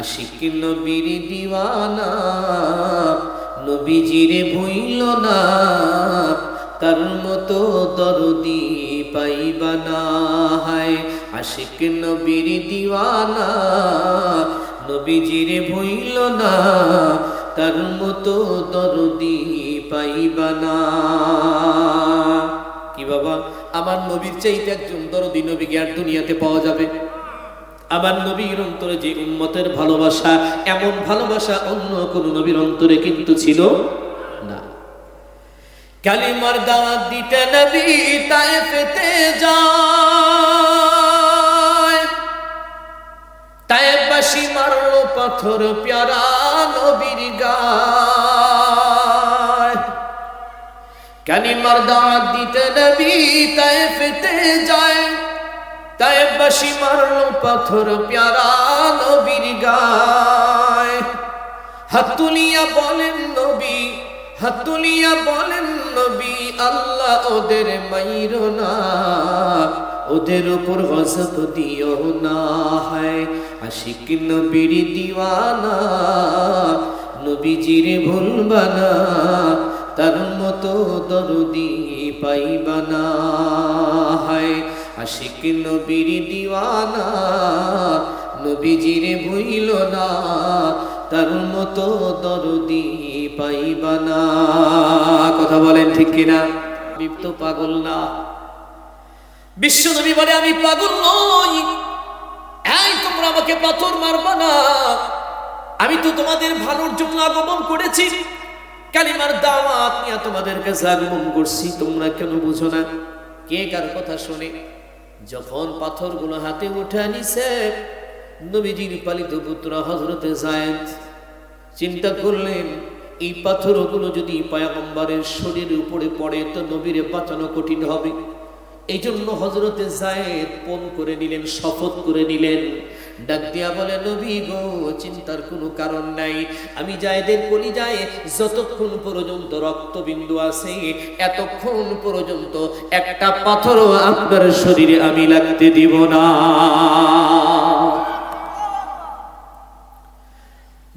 আশিক নবীর দিওয়ানা, নবীজিরে ভইল না তার মতো দরদি পাইবানা হায়। আশিক নবীর দিওয়ানা, নবীজিরে ভইল না তার মতো দরদি পাইবানা কি বাবা, আমার নবীর চাইতে একজন দরদি নবীকে আর দুনিয়াতে পাওয়া যাবে? আমার নবীর অন্তরে যে উম্মতের ভালোবাসা, এমন ভালোবাসা অন্য কোন নবীর অন্তরে কিন্তু ছিল না। কালিমার দাওয়াত দিতে নবী তায়েফেতে যায়। তায়েফবাসী মারলো পাথর প্যারা নবীর গায়। কালিমার দাওয়াত দিতে নবী তায়েফেতে যায়। তায়েববাসী মারলো পাথর প্যারা নবীর গায়। হাতুলিয়া বলেন নবী, হাতুলিয়া বলেন নবী, আল্লাহ ওদের মাইরো না, ওদের উপর গজব দিও না হায়। আশিক নবীর দিওয়ানা, নবীজিরে ভুলবানা, তার মতো দরদি পাইবানা হায়। আশিক নবীর দিওয়ানা, নবীজিরে ভুইল না, তার মতো দরদি পাইবানা কথা বলেন ঠিক কিনা? বিপ্ত পাগল না। বিশ্ব নবী বলে, আমি পাগল নই। এই, তোমরা আমাকে পাথর মারবা না। আমি তো তোমাদের ভালোর জন্য আগমন করেছি। কালিমার দাওয়াত নিয়ে তোমাদের কাছে আগমন করছি। তোমরা কেন বুঝো না? কে কার কথা শুনে? যখন পাথরগুলো হাতে উঠে নিছে, নবীজির পালিত পুত্র হজরতে জায়েদ চিন্তা করলেন, এই পাথরগুলো যদি পায়াম্বারের শরীরের উপরে পড়ে, তো নবীরে বাঁচানো কঠিন হবে। এই জন্য হজরতে জায়েদ পণ করে নিলেন, শপথ করে নিলেন। ডাক দিয়া বলে, নবী গো, চিন্তার কোনো কারণ নাই। আমি জায়েদের কলি যায় যতক্ষণ পর্যন্ত রক্তবিন্দু আছে, এতক্ষণ পর্যন্ত একটা পাথরও আপনার শরীরে আমি লাগতে দিব না।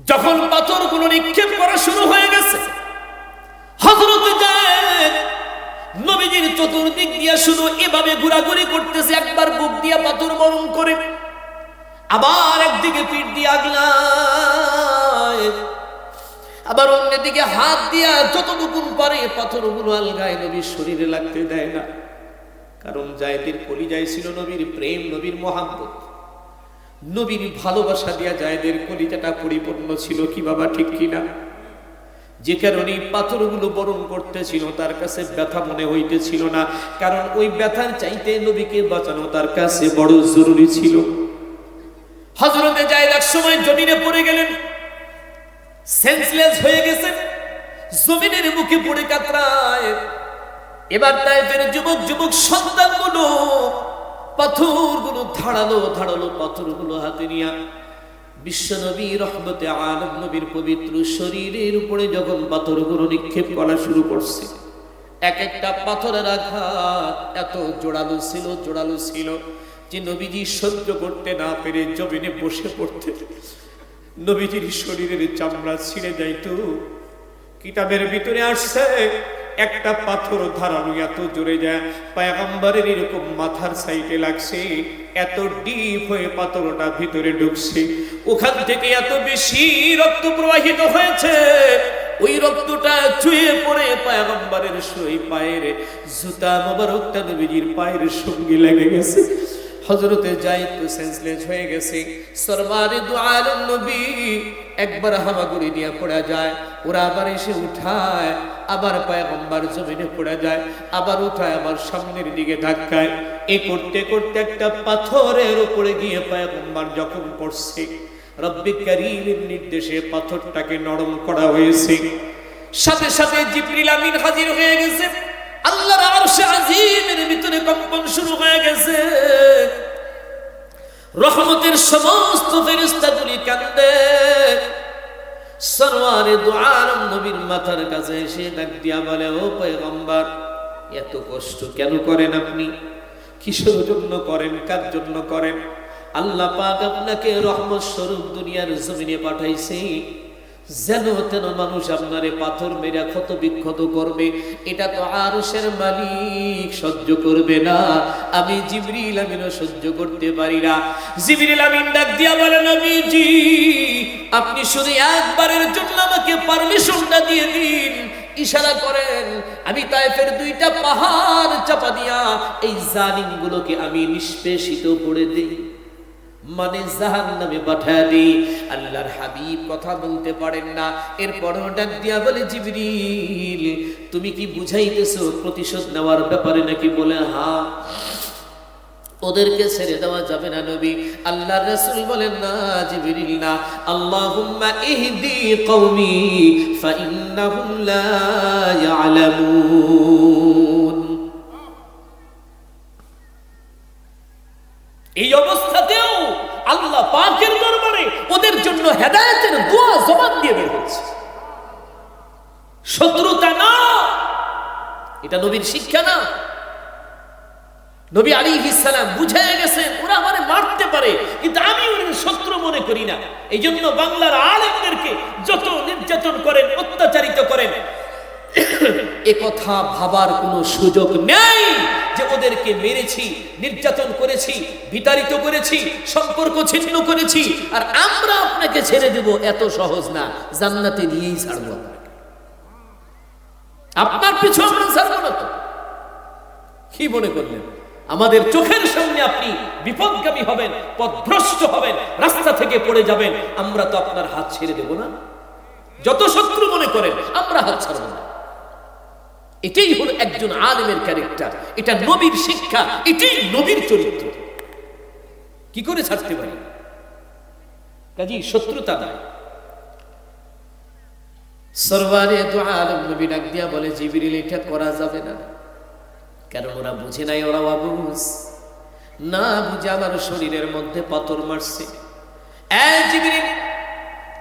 যখন পাথরগুলো নিক্ষেপ করা শুরু হয়ে গেছে হজরত নবীজির চতুর্দিক দিয়া শুধু এভাবে ঘোরাঘুরি করতেছে, একবার বুক দিয়া পাথর বরণ করে। আবার একদিকে পিঠ দিয়ে আগলায়, আবার অন্যদিকে হাত দিয়া যতটুকুন পারে পাথরগুলো আলগায় নবীর শরীরে লাগতে দেয় না। কারণ জায়দের কলিজায় ছিল নবীর প্রেম, নবীর মহাব্বত। নবীর ভালোবাসা দিয়া জায়দের কলিজাটা পরিপূর্ণ ছিল কি বাবা, ঠিক কিনা যে কারণে পাথরগুলো বরণ করতেছিল, তার কাছে ব্যথা মনে হইতেছিল না। কারণ ওই ব্যথার চাইতে নবীকে বাঁচানো তার কাছে বড় জরুরি ছিল। হজরতে যায় এক সময় জমিনে পড়ে গেলেন। সেন্সলেস হয়ে গেছেন। জমিনের মুখে পড়ে কাতরায়। এবার তাই ফের যুবক যুবক সন্তানগুলো, পাথরগুলো ধারালো ধারালো পাথরগুলো হাতে নিয়া বিশ্বনবী রহমতে আলম নবীর পবিত্র শরীরের উপরে যখন পাথরগুলো নিক্ষেপ করা শুরু করছে, এক একটা পাথরের আঘাত এত জোড়ালো ছিল জোড়ালো ছিল। যে নবীজি সহ্য করতে না পেরে জমিনে বসে পড়তে নবীজির শরীরের চামড়া ছিঁড়ে যাইতো। কিতাবের ভিতরে আসছে, একটা পাথর ধারানো এত জোরে যায়, পায়গাম্বারের এরকম মাথার সাইডে লাগছে, এত ডিপ হয়ে পাথরটা ভিতরে ঢুকছে। ওখান থেকে এত বেশি রক্ত প্রবাহিত হয়েছে, ওই রক্তটা চুয়ে পড়ে পায়গাম্বারের সই পায়ের জুতা মোবারকটা নবীজির পায়ের সঙ্গে লেগে গেছে। হজরতে যাই তো সেন্সলেস হয়ে গেছে। সরবারে দু আলম নবী, একবার হামাগুড়ি নিয়ে পড়া যায়, ওরা আবার এসে উঠায়, আবার পায়গম্বার জমিনে পড়ে যায়, আবার উঠায়, আবার সামনের দিকে ধাক্কায়। এ করতে করতে একটা পাথরের উপরে গিয়ে পায়গম্বার যখন পড়ছে, রব্বি করিমের নির্দেশে পাথরটাকে নরম করা হয়েছে। সাথে সাথে জিবরিল আমিন হাজির হয়ে গেছে। আল্লাহর আরশে আজিমের ভিতরে কম্পন শুরু হয়ে গেছে। রহমতের সমস্ত ফেরেশতাগুলি কান্দে। সরওয়ারে দুআরম নবীর মাথার কাছে এসে ডাক দিয়া বলে, ও পয়গম্বর, এত কষ্ট কেন করেন আপনি? কিসের জন্য করেন? কার জন্য করেন? আল্লাহ পাক আপনাকে রহমত স্বরূপ দুনিয়ার জমিনে পাঠাইছে। যেন তেন মানুষ আপনারে পাথর মেরা ক্ষত বিক্ষত করবে, এটা তো আরশের মালিক সহ্য করবে না। আমি জিবরিল আমিনও সহ্য করতে পারি না। জিবরিল আমিন ডাক দিয়া বলে, নবীজি, আপনি শুধু একবারের জন্য আমাকে পারমিশনটা দিয়ে দিন, ইশারা করেন, আমি তাইফের দুইটা পাহাড় চাপা দিয়া এই জালিম গুলোকে আমি নিষ্পেষিত করে দিই। মানে জাহান নামে পাঠায় দিই। আল্লাহর হাবিব কথা বলতে পারেন না। এরপরও ডাক দিয়া বলে, জিবরিল, তুমি কি বুঝাইতেছো প্রতিশোধ নেওয়ার ব্যাপারে নাকি বলে, হা, ওদেরকে ছেড়ে দেওয়া যাবে না নবী। আল্লাহর রাসূল বলেন, না, জিবরিল, না। আল্লাহুম্মা ইহদি কওমি ফাইন্নাহুম লা ইয়ালামুন। এই অবস্থাতেও আল্লাহ পাকের দরবারে ওদের জন্য হেদায়েতের দোয়া জবান দিয়ে বের হচ্ছে শত্রুতা না, এটা নবীর শিক্ষা না। নবী আলী ইসালাম বুঝে গেছেন, ওরা আমারে মারতে পারে, কিন্তু আমি ওদের শত্রু মনে করি না। এই জন্য বাংলার আলেমদেরকে যত নির্যাতন করেন, অত্যাচারিত করেন কথা ভাবার কোনো সুযোগ নেই যে ওদেরকে মেরেছি, নির্যাতন করেছি, বিতাড়িত করেছি, সম্পর্ক ছিন্ন করেছি, আর আমরা আপনাকে ছেড়ে দেব এত সহজ না। জান্নাতে নিয়েই ছাড়বো আপনার পিছু আমরা ছাড়বো না তো। কি মনে করলেন? আমাদের চোখের সামনে আপনি বিপদগামী হবেন, পথভ্রষ্ট হবেন, রাস্তা থেকে পড়ে যাবেন, আমরা তো আপনার হাত ছেড়ে দেব না। যত শত্রু মনে করেন, আমরা হাত ছাড়ব না। এটাই হলো একজন আলেমের ক্যারেক্টার এটা নবীর শিক্ষা এটাই নবীর চরিত্র। কি করে ছাড়তে পারি? কাজী শত্রুতা নয় সরবারে তো আলম নবী ডাক দিয়া বলে জিবিরিল এটা করা যাবে না। কারণ ওরা বুঝে নাই ওরা অবুজ না বুঝে আমার শরীরের মধ্যে পাথর মারছে। এই জিবরিল,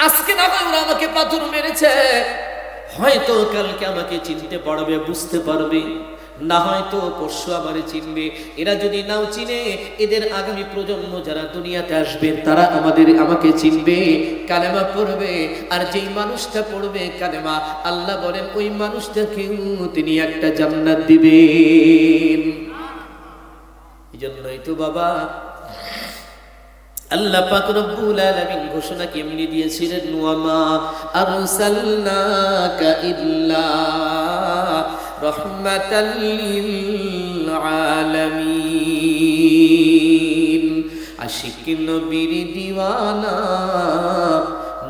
আজকে না ওরা আমাকে পাথর মেরেছে? হয়তো কালকে আমাকে চিনতে পারবে বুঝতে পারবে। না হয়তো পরশু আমারে চিনবে। এরা যদি নাও চিনে এদের আগামী প্রজন্ম যারা দুনিয়াতে আসবে তারা আমাদের আমাকে চিনবে কালেমা পড়বে। আর যেই মানুষটা পড়বে কালেমা আল্লাহ বলেন ওই মানুষটাকেও তিনি একটা জান্নাত দিবেন। এই জন্যই তো বাবা আল্লাহ পাক রব্বুল আলামিন ঘোষণা কেমনি দিয়েছিলেন ওয়ামা আরসালনাকা ইল্লা রাহমাতাল লিল আলামিন। আশিক নবীর দিওয়ানা,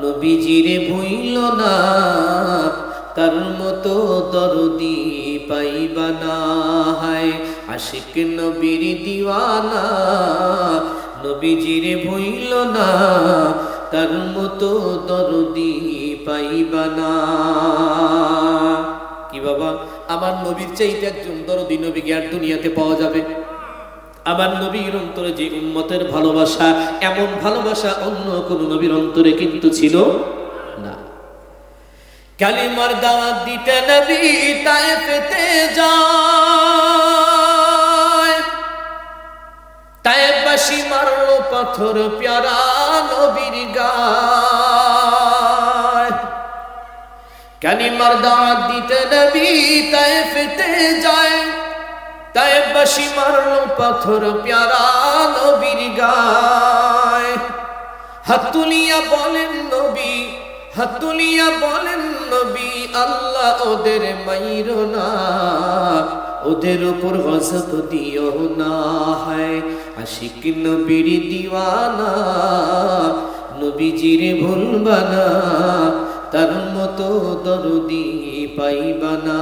নবীজিরে ভুইল না তার মতো দরদি পাইবা না হায়। আশিক নবীর দিওয়ানা নবীজিরে ভুইল না, তার মতো দরদি পাইবা না। কি বাবা, আমার নবীর চাইতে একজন দরদি নবীকে আর দুনিয়াতে পাওয়া যাবে? আমার নবীর অন্তরে যে উম্মতের ভালোবাসা, এমন ভালোবাসা অন্য কোন নবীর অন্তরে কিন্তু ছিল না। কালিমার দাওয়াত দিতে নবী তাই পেতে যায়। পাথর প্যারা নবীর গায়। কালিমার দিতে নবী তাই পেতে যায়। তাই বাসি মারলো পাথর প্যারা নবীর গায়। হাতুলিয়া বলেন নবী হাতুলিয়া বলেন নবী, আল্লাহ ওদের মাইর না। ওদের উপর গজব দিও না হায়। আশিক নবীর দিওয়ানা, নবীজিরে ভুলবানা, তার মতো দরদি পাইবানা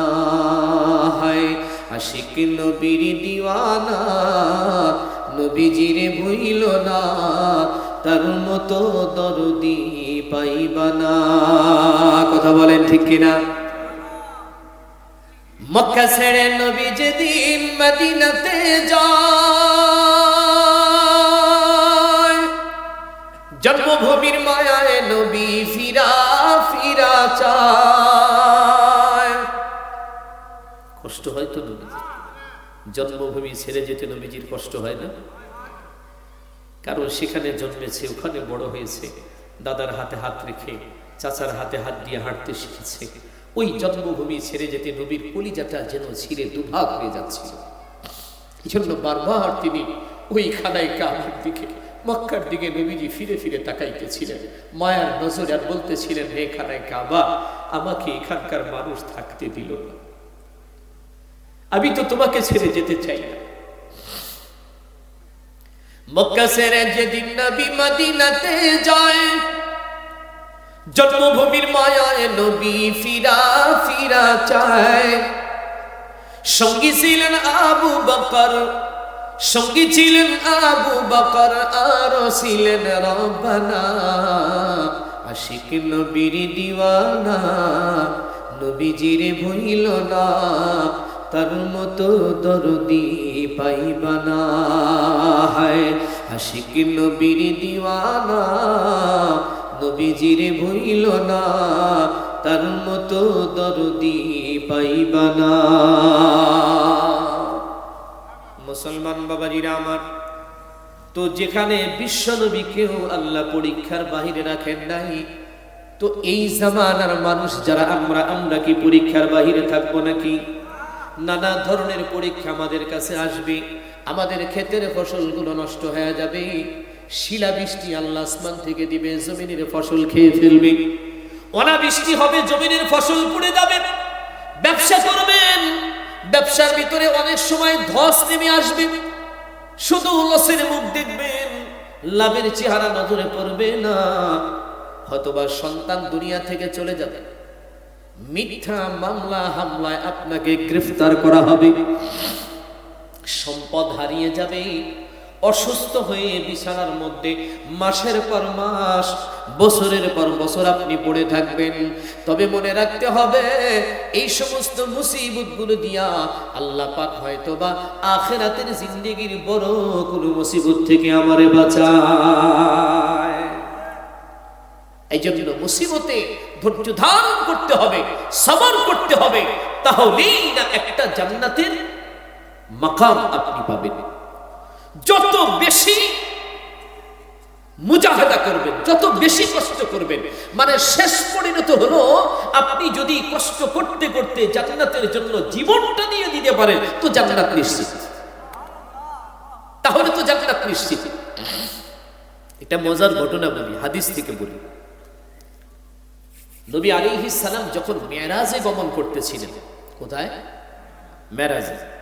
হায়। আশিক নবীর দিওয়ানা, নবীজিরে ভুইল না, তার মতো দরদি পাইবানা কথা বলেন ঠিক কিনা? মক্কা ছেড়ে নবী যেদিন মদিনাতে যায়। জন্মভূমির মায়ায় নবী ফিরা ফিরা চায়। কষ্ট হয় তো নবীজির? জন্মভূমি ছেড়ে যেতে নবীজির কষ্ট হয় না? কারণ সেখানে জন্মেছে, ওখানে বড় হয়েছে। দাদার হাতে হাত রেখে, চাচার হাতে হাত দিয়ে হাঁটতে শিখেছে। ওই জন্মভূমি ছেড়ে যেতে নবীর কলিজাটা যেন ছিঁড়ে দুভাগ হয়ে যাচ্ছিল। এই জন্য বারবার তিনি ওই খানায় কাবের দিকে, মক্কার দিকে নবীজি ফিরে ফিরে তাকাইতেছিলেন। মায়ার নজরে আর বলতেছিলেন, হে খানায় কাবা, আমাকে এখানকার মানুষ থাকতে দিল না। আমি তো তোমাকে ছেড়ে যেতে চাই না। মক্কা ছেড়ে যেদিন নবী মদিনাতে যায় জন্মভূমির মায়ায় নবী ফিরা ফিরা চায়। সঙ্গী ছিলেন আবু বকর, সঙ্গী ছিলেন আবু বকর, আর ছিলেন রব্বানা। আশিক নবীর দিওয়ানা, নবীজির ভইল না তার মতো দরদি পাইবানা। হায়, আশিক নবীর দিওয়ানা নবীজির ভইল না, তার মতো দরদি পাইবানা মুসলমান বাবাজিরা আমার, তো যেখানে বিশ্বনবীকেও আল্লাহ পরীক্ষার বাহিরে রাখেন নাই, তো এই জামানার মানুষ যারা আমরা আমরা কি পরীক্ষার বাহিরে থাকব নাকি? নানা ধরনের পরীক্ষা আমাদের কাছে আসবে, আমাদের ক্ষেতের ফসলগুলো নষ্ট হয়ে যাবে শিলা বৃষ্টি আল্লাহ আসমান থেকে দিবে, জমিনের ফসল খেয়ে ফেলবে। অনাবৃষ্টি হবে, জমিনের ফসল পুড়ে যাবে। ব্যবসা করবেন, ব্যবসার ভিতরে অনেক সময় ধস নেমে আসবে। শুধু লসের মুখ দেখবেন, লাভের চেহারা নজরে পড়বে না। হয়তোবা সন্তান দুনিয়া থেকে চলে যাবে। মিথ্যা মামলা, হামলায় আপনাকে গ্রেফতার করা হবে। সম্পদ হারিয়ে যাবে। অসুস্থ হয়ে বিছানার মধ্যে মাসের পর মাস, বছরের পর বছর আপনি পড়ে থাকবেন। তবে মনে রাখতে হবে, এই সমস্ত মুসিবতগুলো দিয়া আল্লাহ পাক হয়তো বা আখেরাতের জিন্দেগির বড় কোনো মুসিবত থেকে আমারে বাঁচায়। এই জন্য মুসিবতে ধৈর্য ধারণ করতে হবে, সবর করতে হবে। তাহলেই না একটা জান্নাতের মাকাম আপনি পাবেন। যত বেশি মুজাহাদা করবেন, যত বেশি কষ্ট করবেন মানে শেষ পরিণত হলো, আপনি যদি কষ্ট করতে করতে জান্নাতের জন্য জীবনটা দিয়ে দিতে পারেন, তো জান্নাত নিশ্চিত। তাহলে তো জান্নাত নিশ্চিত। এটা মজার ঘটনা বলি, হাদিস থেকে বলি। নবী আলিহি সালাম যখন মেরাজে গমন করতেছিলেন, কোথায়? মেরাজে।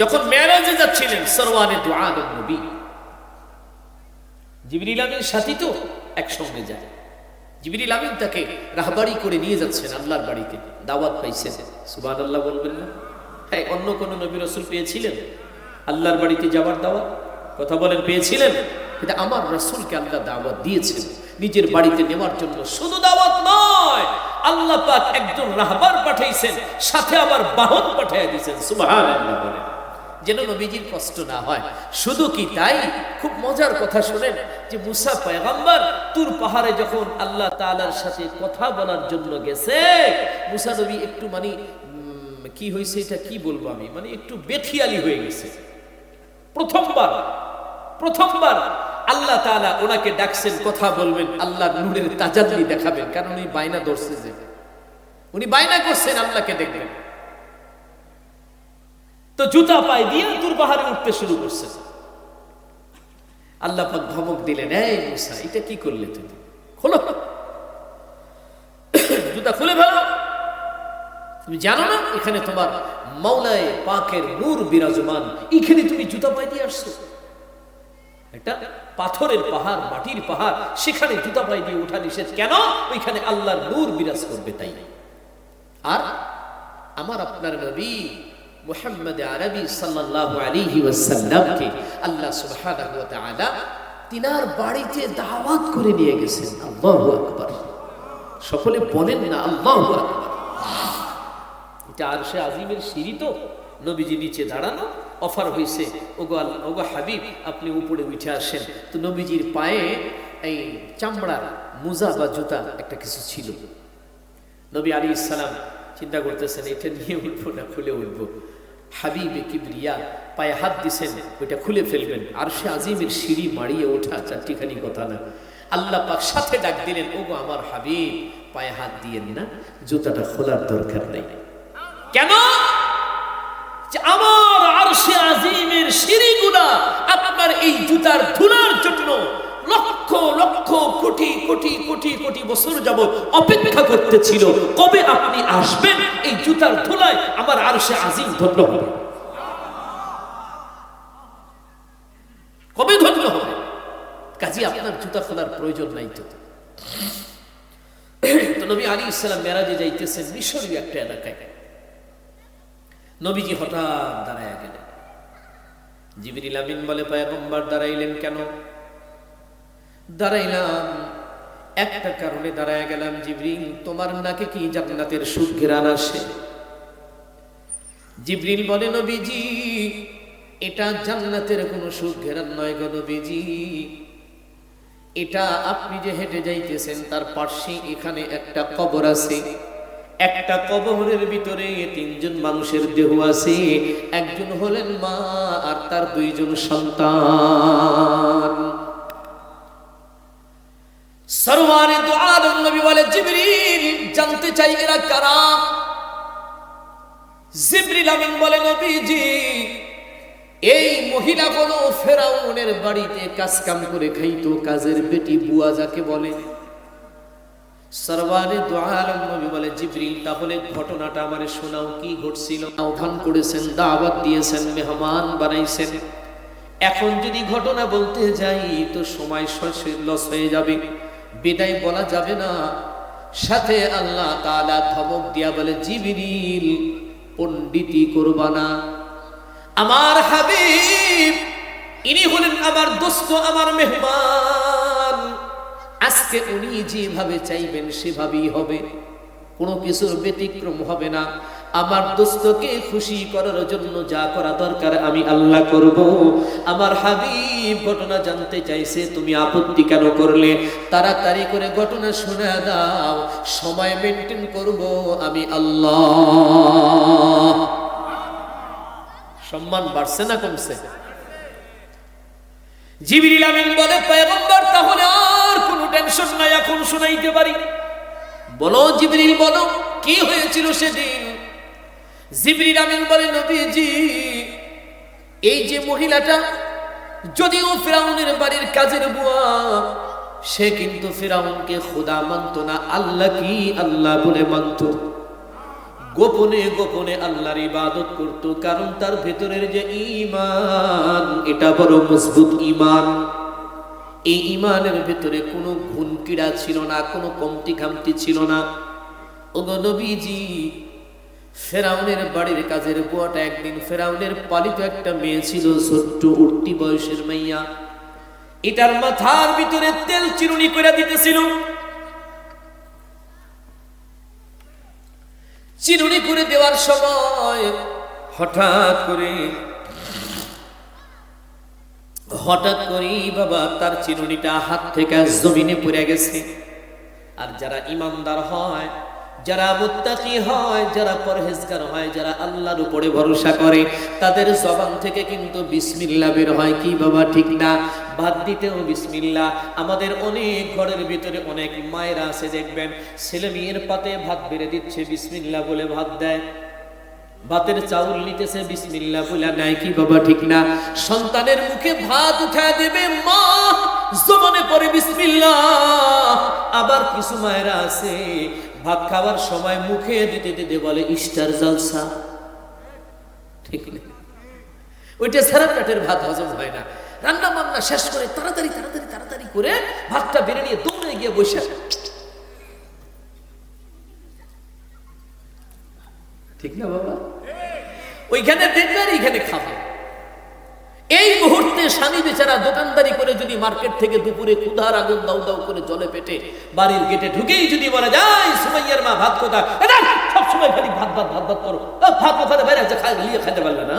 যখন মেরাজে যাচ্ছিলেন, সরওয়ানে দোয়ান নবী। জিবরিল আমিন সাথী তো একসঙ্গে যায়। জিবরিল আমিন তাকে রাহবাড়ি করে নিয়ে যাচ্ছেন আল্লাহর বাড়িতে, দাওয়াত পাইছেন। সুবান আল্লাহ বলবেন না। হ্যাঁ অন্য কোন নবী রসুল পেয়েছিলেন? আল্লাহর বাড়িতে যাওয়ার দাওয়াত? কথা বলেন, পেয়েছিলেন? এটা আমার রসুলকে আল্লাহ দাওয়াত দিয়েছেন। নিজের বাড়িতে নেওয়ার জন্য শুধু দাওয়াত নয়, আল্লাহ পাক একজন রাহবার পাঠাইছেন, সাথে আবার বাহন পাঠাইয়া দিয়েছেন। সুবহানাল্লাহ বলেন। যেন নবীজির কষ্ট না হয়। শুধু কি তাই? খুব মজার কথা শুনেন যে মুসা পয়গাম্বার তুর পাহাড়ে যখন আল্লাহ তাআলার সাথে কথা বলার জন্য গেছে, মুসা নবী একটু মানে কি হয়েছে এটা কি বলব আমি? মানে একটু বেঠিয়ালি হয়ে গেছে। প্রথমবার প্রথমবার আল্লাহ তাআলা ওনাকে ডাকছেন, কথা বলবেন আল্লাহ নূরের তাজাল্লি দেখাবেন, কারণ উনি বায়না ধরছে যে। উনি বায়না করছেন, আল্লাহকে দেখবেন। তো জুতা পায়ে দিয়ে তুর পাহাড়ে উঠতে শুরু করছে। আল্লাহ পাক ধমক দিলেন, এই মুসা, এটা কি করলে তুমি? খোলো। জুতা খুলে ফেলো। তুমি জানো না, এখানে তোমার মাওলায় পাকের নূর বিরাজমান, এখানে তুমি জুতা পায়ে দিয়ে আসছো। একটা পাথরের পাহাড়, মাটির পাহাড়, সেখানে জুতা পায়ে দিয়ে উঠা নিষেধ কেন? ওইখানে আল্লাহর নূর বিরাজ করবে তাই। আর আমার আপনার নবী মুহাম্মদ আরবি সাল্লাল্লাহু আলাইহি ওয়াসাল্লামকে আল্লাহ সুবহানাহু ওয়া তাআলা তিনার বাড়িতে দাওয়াত করে নিয়ে গেছেন। আল্লাহু আকবার। সকলে বলেন না, আল্লাহু আকবার। এটা আরশে আজিমের সিঁড়ি তো। নবীজি নিচে দাঁড়ানো, অফার হয়েছে ওগো আল- ওগো হাবিব, আপনি উপরে উঠে আসেন। তো নবীজির পায়ে এই চামড়ার মোজা বা জুতা একটা কিছু ছিল। নবী আলী ইসলাম চিন্তা করতেছেন, এটা নিয়ে উঠবো না, খুলে উঠবো। হাবিবে কিবরিয়া, পায়ে হাত দিছেন, ওইটা খুলে ফেলবেন। আর সে আজিমের সিঁড়ি মারিয়ে ওঠা চারটিখানি কথা না। আল্লাহ পাক সাথে ডাক দিলেন, ওগো আমার হাবিব, পায়ে হাত দিয়েন না, জুতাটা খোলার দরকার নেই। কেন? আমার আরশে আজিমের সিঁড়িগুলা আপনার এই জুতার ধুলার জন্য লক্ষ লক্ষ, কোটি কোটি কোটি কোটি বছর যাব অপেক্ষা করতেছিল, কবে আপনি আসবেন? এই জুতার ধুলায় আমার আর সে আজিম ধন্য হবে। কবে ধন্য হবে? কাজী, আপনার জুতা খোলার প্রয়োজন নাই তো। নবী আলী ইসলাম মেরাজে যাইতেছেন মিশরীয় একটা এলাকায়। নবীজি হঠাৎ দাঁড়ায় গেলেন। জিবরিল আমিন বলে, পয়গম্বর, দাঁড়াইলেন কেন? দাঁড়াইলাম। একটা কারণে দাঁড়ায় গেলাম জিবরিল, তোমার নাকে কি জান্নাতের সুখ ঘেরান আসে? জিবরিল বলে, নবীজি, এটা জান্নাতের কোনো সুখ ঘেরান নয় গো নবীজি। এটা আপনি যে হেঁটে যাইতেছেন, তার পার্শ্বে এখানে একটা কবর আছে। একটা কবরের ভিতরে তিনজন মানুষের দেহ আছে। একজন হলেন মা আর তার দুইজন সন্তান। সরওয়ারে তো আলম নবী বলে, জিবরিল, জানতে চাই এরা কারা? জিবরিল আমিন বলে, নবীজি, এই মহিলা কোন ফেরাউনের বাড়িতে কাজ কাম করে খাইতো, কাজের বেটি বুয়া যাকে বলে। সরওয়ারে দোয়ালম নবী বলে, জিবরিল, তাহলে ঘটনাটা আমারে শোনাও, কি ঘটছিল? আহ্বান করেছেন, দাওয়াত দিয়েছেন, মেহমান বানাইছেন। এখন যদি ঘটনা বলতে যাই, তো সময় লস হয়ে যাবে। বিদায় বলা যাবে না। সাথে আল্লাহ তালা ধমক দিয়া বলে, জিবিরিল পণ্ডিতি করবা না। আমার হাবিব, ইনি হলেন আমার দোস্ত, আমার মেহমান। আজকে উনি যেভাবে চাইবেন, সেভাবেই হবে। কোনো কিছুর ব্যতিক্রম হবে না। আমার দোস্তকে খুশি করার জন্য যা করা দরকার আমি আল্লাহ করব। আমার হাবিব ঘটনা জানতে চাইছে, তুমি আপত্তি কেন করলে? তাড়াতাড়ি করে ঘটনা শুনে দাও সময় মেনটেন করব আমি আল্লাহ। সম্মান বাড়ছে না কমছে? জিবরিল আমিন বলে, পয়গম্বর, তাহলে আর কোনো টেনশন নাই, এখন শোনাইতে পারি। বলো, জিবরিল, বলো, কি হয়েছিল সেদিন? জিবরিল আমিন বলে নবীজি, এই যে মহিলাটা, যদিও ফেরাউনের বাড়ির কাজের বুয়া, সে কিন্তু ফেরাউনকে খোদা মানত না, আল্লাহ কি আল্লাহ বলে মানত? গোপনে গোপনে আল্লাহর ইবাদত করত, কারণ তার ভেতরের যে ইমান এটা বড় মজবুত ইমান এই ইমানের ভেতরে কোনো ঘুন কিড়া ছিল না, কোনো কমতি ঘামতি ছিল না। ওগো নবীজি ফেরাউনের বাড়ির কাজের বুয়াটা একদিন ফেরাউনের পালিত একটা মেয়ে ছিল, ছোট্ট, উঠতি বয়সের মাইয়া। এটার মাথার ভিতরে তেল চিরুনি করে দিতেছিল। চিরুনি করে দেওয়ার সময় হঠাৎ করে হঠাৎ করে বাবা তার চিরুনিটা হাত থেকে জমিনে পড়ে গেছে। আর যারা ইমানদার হয় যারা মুত্তাকি হয়, যারা পরহেজগার হয়, যারা আল্লাহর উপরে ভরসা করে, তাদের জবান থেকে কিন্তু বিসমিল্লা বের হয়। কি বাবা, ঠিক না? ভাত দিতেও বিসমিল্লা। আমাদের অনেক ঘরের ভিতরে অনেক মায়েরা আছে, দেখবেন, ছেলে মেয়ের পাতে ভাত বেড়ে দিচ্ছে, বিসমিল্লা বলে ভাত দেয়। ভাতের চাউল নিতেছে, বিসমিল্লা বলে নাই কি বাবা, ঠিক না? সন্তানের মুখে ভাত উঠায় দেবে মা জমানে পরে বিসমিল্লা। আবার কিছু মায়েরা আছে, ভাত খাওয়ার সময় মুখে দিতে দিতে বলে, ইস্টার জালসা। ঠিক না ওইটা সারা পেটের ভাত হজম হয় না। রান্না বান্না শেষ করে তাড়াতাড়ি তাড়াতাড়ি তাড়াতাড়ি করে ভাতটা বেড়ে নিয়ে দৌড়ে গিয়ে বসে। ঠিক না বাবা? ওইখানে দেখবে আর এইখানে খাবে। এই মুহূর্তে স্বামী বেচারা দোকানদারি করে যদি মার্কেট থেকে দুপুরে ক্ষুধার আগুন দাউ দাউ করে জলে পেটে বাড়ির গেটে ঢুকেই যদি বলা যায় সুমাইয়ার মা, ভাত কোথা সব সময় খালি ভাত ভাত ভাত ভাত করো। ভাত ওখানে বাইরে আছে খাই লিয়ে খাইতে পারবে না?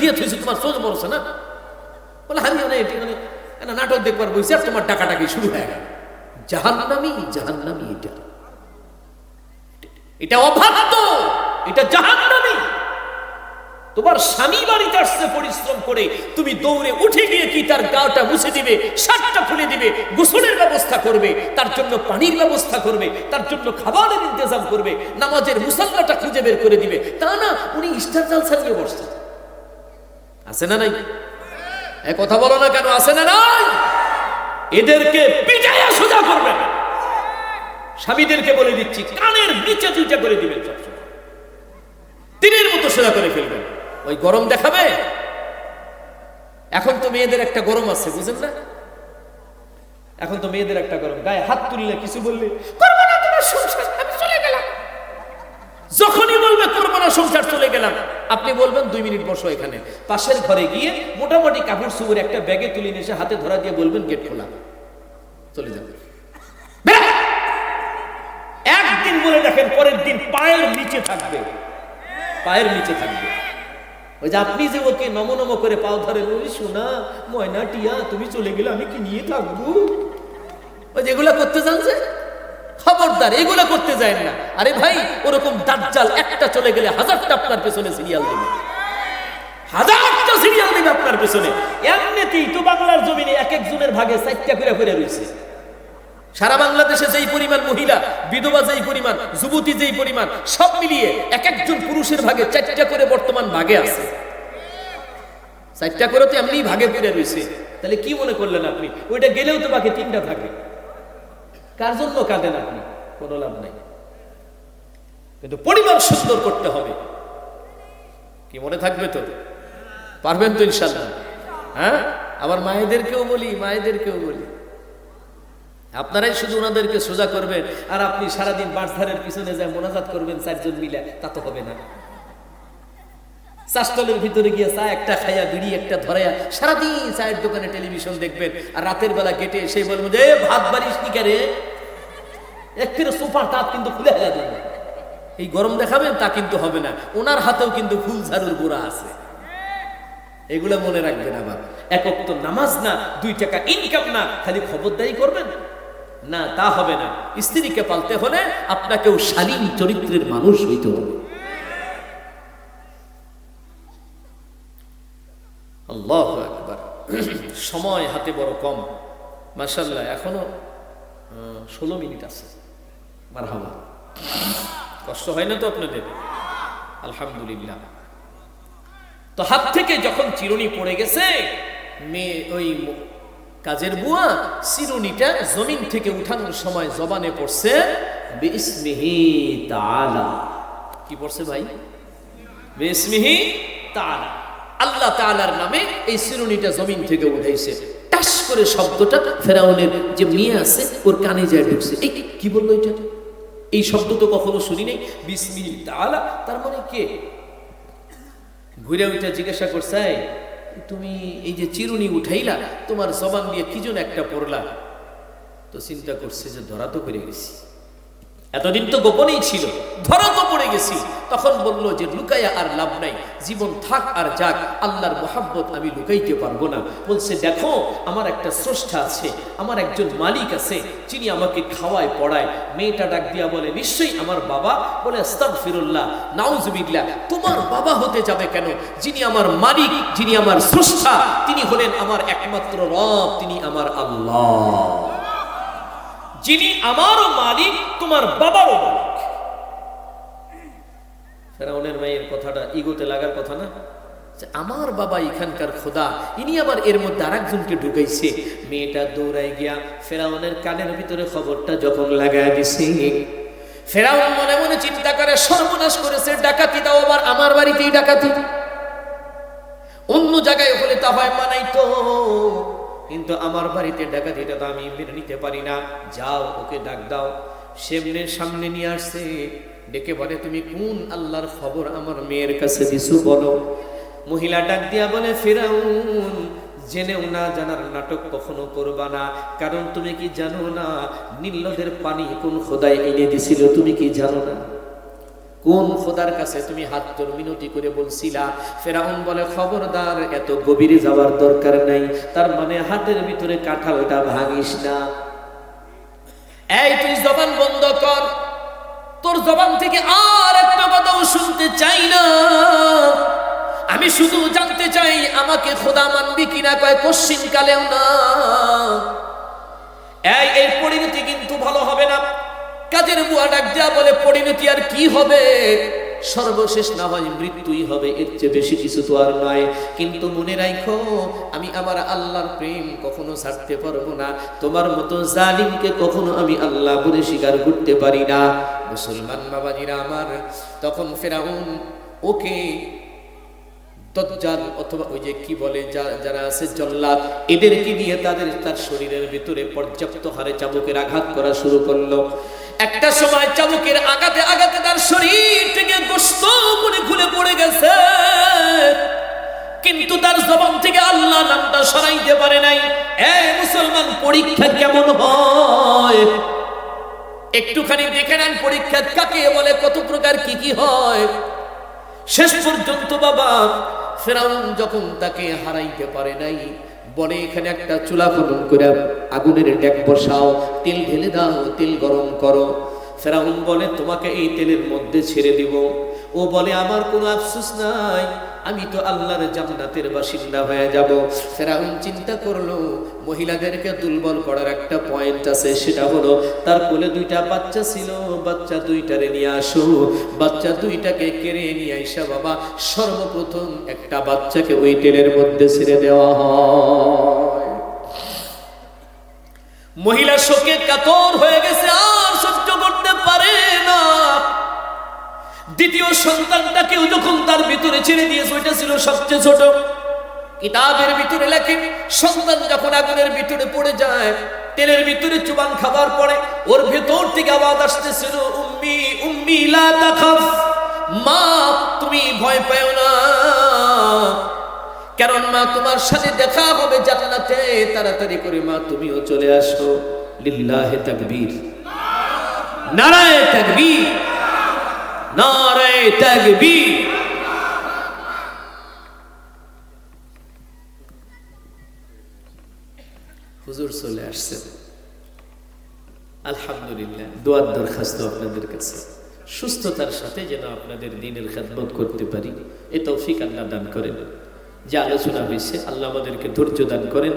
দিয়ে তোমার সোজ মরছে না? বলে মানে এটি মানে নাটক দেখবার শুরু হয়ে গেল। এটা। এটা অভাগ্য এটা জাহান্নামি। তোমার স্বামী বাড়িতে আসছে পরিশ্রম করে তুমি দৌড়ে উঠে গিয়ে কি তার গাটা মুছে দিবে, শার্টটা খুলে দিবে, গোসলের ব্যবস্থা করবে, তার জন্য পানির ব্যবস্থা করবে, তার জন্য খাবারের ইন্তজাম করবে, নামাজের মুসাল্লাটা খুঁজে বের করে দিবে। তা না, উনি ইস্টার জাল সাজিয়ে বসছে আছে না নাই? এ কথা বলো না কেন, আছে না নাই? এদেরকে পিটাইয়া সোজা করবে না। স্বামীদেরকে বলে দিচ্ছি, কানের নিচে দুইটা করে দিবেন সবসময়। তীরের মতো সোজা করে ফেলবেন। ওই গরম দেখাবে? এখন তো মেয়েদের একটা গরম আছে, বুঝেন না? এখন তো মেয়েদের একটা গরম। গায়ে হাত তুললে কিছু বললে যখনই বলবে, করব না সংসার, চলে গেলাম। আপনি বলবেন, দুই মিনিট বসো এখানে। পাশের ঘরে গিয়ে মোটামুটি কাপড় সুগুর একটা ব্যাগে তুলে নিয়ে হাতে ধরা দিয়ে বলবেন, গেট খোলা। চলে যাবে! একদিন বলে দেখেন, পরের দিন পায়ের নিচে থাকবে। পায়ের নিচে থাকবে। ওই যে আপনি যে ওকে নম নম করে পাও ধরেন সোনা, ময়না, টিয়া, তুমি চলে গেলে আমি কি নিয়ে থাকব? ওই যেগুলা করতে জানছে খবরদার, এগুলো করতে যায় না। আরে ভাই, ওরকম দাজ্জাল একটা চলে গেলে হাজারটা আপনার পেছনে সিরিয়াল দেবে। হাজারটা সিরিয়াল দেবে আপনার পেছনে। এমনিতেই তো বাংলার জমিনে এক একজনের ভাগে চারটা করে করে রয়েছে। সারা বাংলাদেশে যেই পরিমাণ মহিলা, বিধবা যেই পরিমাণ, যুবতী যেই পরিমাণ, সব মিলিয়ে এক একজন পুরুষের ভাগে চারটা করে বর্তমান ভাগে আছে। চারটা করে তো এমনি ভাগে পড়ে রয়েছে। তাহলে কি মনে করলেন আপনি? ওইটা গেলেও তো বাকি তিনটা থাকে। কার জন্য কাঁদেন আপনি? কোনো লাভ নাই। কিন্তু পরিবার সুন্দর করতে হবে। কি মনে থাকবে তো? পারবেন তো ইনশাল্লাহ হ্যাঁ? আবার মায়েদেরকেও বলি মায়েদেরকেও বলি। আপনারাই শুধু ওনাদেরকে সোজা করবেন, আর আপনি সারাদিন বাঁশধারের পিছনে যায় মোনাজাত করবেন চারজন মিলে, তা তো হবে না। চাষতলের ভিতরে গিয়ে চা একটা খাইয়া, বিড়ি একটা ধরাইয়া, সারাদিন চায়ের দোকানে টেলিভিশন দেখবেন, আর রাতের বেলা গেটে এসে বলব যে ভাত বাড়িস কি করে? একটির সোফার তাপ কিন্তু খুলে হয়ে যাবে এই গরম দেখাবেন, তা কিন্তু হবে না। ওনার হাতেও কিন্তু ফুল ঝাড়ুর গোড়া আছে। এগুলো মনে রাখবেন আবার। একক তো নামাজ না, দুই টাকা ইনকাম না, খালি খবরদারি করবেন? না, তা হবে না। স্ত্রীকে পালতে হলে আপনাকেও শালীন চরিত্রের মানুষ হইতে হবে। আল্লাহ একবার সময় হাতে বড় কম। মাসাল্লাহ এখনও ষোলো মিনিট আছে। কষ্ট হয় না তো আপনাদের? আলহামদুলিল্লাহ। তো হাত থেকে যখন চিরুনি পড়ে গেছে, মেয়ে ওই কাজের বুয়া চিরুনিটা জমিন থেকে উঠানোর সময় জবানে পড়ছে বিসমিহি তাআলা। কি পড়ছে ভাই? বিসমিহি তাআলা। আল্লাহ তাআলার নামে এই চিরুনিটা জমিন থেকে উঠাইছে। টাস করে শব্দটা ফেরাউনের যে মেয়ে আছে ওর কানে যায় ঢুকছে। এই কি বলল এটা? এই শব্দ তো কখনো শুনি নাই। বিসমিহি তাআলা তার মানে কে? ঘুরে ওইটা জিজ্ঞাসা করছে "এই, তুমি এই যে চিরুনি উঠাইলা, তোমার জবান দিয়ে কি একটা পড়লা। তো চিন্তা করছে যে ধরা তো করে গেছি। এতদিন তো গোপনেই ছিল। ধরা তো পড়ে গেছি। তখন বলল যে লুকাইয়া আর লাভ নাই। জীবন থাক আর যাক, আল্লাহর মোহাব্বত আমি লুকাইতে পারব না। বলছে, দেখো, আমার একটা স্রষ্টা আছে, আমার একজন মালিক আছে, যিনি আমাকে খাওয়ায়, পড়ায়। মেয়েটা ডাক দিয়া বলে, নিশ্চয়ই আমার বাবা? বলে, আস্তাগফিরুল্লাহ, নাউজুবিল্লাহ, তোমার বাবা হতে যাবে কেন? যিনি আমার মালিক, যিনি আমার স্রষ্টা, তিনি হলেন আমার একমাত্র রব, তিনি আমার আল্লাহ। যিনি আমারও মালিক, তোমার বাবারও মালিক। ফেরাউনের মায়ের কথাটা ইগোতে লাগার কথা না? যে আমার বাবা এখানকার খোদা, ইনি আবার এর মধ্যে আরেকজনকে ঢুকাইছে। মেয়েটা দৌড়ায় গিয়া ফেরাউনের কানের ভিতরে খবরটা যখন লাগায় দিছে। ফেরাউন মনে মনে চিন্তা করে, সর্বনাশ করেছে, ডাকাতি দাও আবার আমার বাড়িতেই ডাকাতি। অন্য জায়গায় হলে তা হয় মানাই তো কিন্তু আমার বাড়িতে ডাকাতিটা তো আমি মেনে নিতে পারি না। যাও, ওকে ডাক দাও। সেমনের সামনে নিয়ে আসছে, ডেকে বলে, তুমি কোন আল্লাহর খবর আমার মেয়ের কাছে দিছু বলো? মহিলা ডাক দিয়া বলে, ফেরাউন, জেনেও না জানার নাটক কখনো করবা না। কারণ তুমি কি জানো না নীলদের পানি কোন খোদাই এনে দিছিল, তুমি কি জানো না? কোন খোদার কাছে তুমি হাত তোর মিনতি করে বলছিলা? ফেরাউন বলে, খবরদার, এত গভীরে যাওয়ার দরকার নাই। তার মানে হাতের ভিতরে কাঁঠালটা ভাঙিস না। এই, তুই জবান বন্ধ কর। তোর জবান থেকে আর একটা কথাও শুনতে চাই না। আমি শুধু জানতে চাই, আমাকে খোদা মানবি কিনা কয় কোশ্চিন কালেও না। এই এই পরিণতি কিন্তু ভালো হবে কাজের বুয়া ডাক যা বলে, পরিণতি আর কি হবে? সর্বশেষ না হয় মৃত্যুই হবে, এর চেয়ে বেশি কিছু তো আর নয় কিন্তু মনে রাখো আমি আমার আল্লাহর প্রেম কখনো ছাড়তে পারব না। তোমার মতো জালিমকে কখনো আমি আল্লাহ বলে স্বীকার করতে পারি না। মুসলমান বাবাজিরা আমার, তখন ফেরাউন ওকে দজ্জাল অথবা ওই যে কি বলে যারা আছে জল্লাদ, এদেরকে নিয়ে তাদের, তার শরীরের ভিতরে পর্যাপ্ত হারে চাবুকের আঘাত করা শুরু করল। একটা সময় চাবুকের আঘাতে আঘাতে তার শরীর থেকে গোস্ত করে খুলে পড়ে গেছে। কিন্তু তার জবান থেকে আল্লাহ নামটা সরাইতে পারে নাই। এ মুসলমান, পরীক্ষা কেমন হয়? একটুখানি দেখে নেন পরীক্ষা কাকে বলে, কত প্রকার কি কি হয়? শেষ পর্যন্ত বাবা ফেরাউন যখন তাকে হারাইতে পারে নাই বলে এখানে একটা চুলা খনন করে আগুনের ডেক বসাও, তেল ঢেলে দাও, তেল গরম করো। ফেরাউন বলে, তোমাকে এই তেলের মধ্যে ছেড়ে দিব। ও বলে, আমার কোনো আফসোস নাই। আমি তো আল্লাহর জান্নাতের বাসিন্দা হয়ে যাব। ফেরাউন চিন্তা করল, মহিলাদেরকে দুর্বল করার একটা পয়েন্ট আছে, সেটা হলো তার কোলে দুইটা বাচ্চা ছিল, বাচ্চা দুইটারে নিয়ে আসো। বাচ্চা দুইটাকে কেড়ে নিয়ে আইসা বাবা, সর্বপ্রথম একটা বাচ্চাকে ওই তেলের মধ্যে ছেড়ে দেওয়া মহিলা শোকে কাতর হয়ে গেছে, আর সহ্য করতে পারে না। দ্বিতীয় সন্তানটাকেও যখন তার ভিতরে ছেড়ে দিয়েছে ওইটা ছিল সবচেয়ে ছোট, কিতাবের ভিতরে লেখে, সন্তান যখন আগুনের ভিতরে পড়ে যায়, তেলের ভিতরে চুবান খাবার পরে ওর ভেতর থেকে আওয়াজ আসতেছিল, উম্মি উম্মি, লা তাখাফ, মা, তুমি ভয় পেও না। কারণ মা তোমার সাথে দেখা হবে জান্নাতে, তাড়াতাড়ি করে মা তুমিও চলে আসো। লিল্লাহে তাকবীর। নারায়ে তাকবীর। সুস্থতার সাথে যেন আপনাদের দিনের খেদমত করতে পারি, এ তৌফিক আল্লাহ দান করেন। যে আলোচনা হয়েছে, আল্লাহ আমাদেরকে ধৈর্য দান করেন,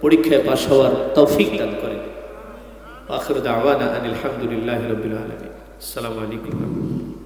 পরীক্ষায় পাশ হওয়ার তৌফিক দান করেন। আখর দাওয়ানা আনিল হামদুলিল্লাহ রবিল আসসালামু আলাইকুম।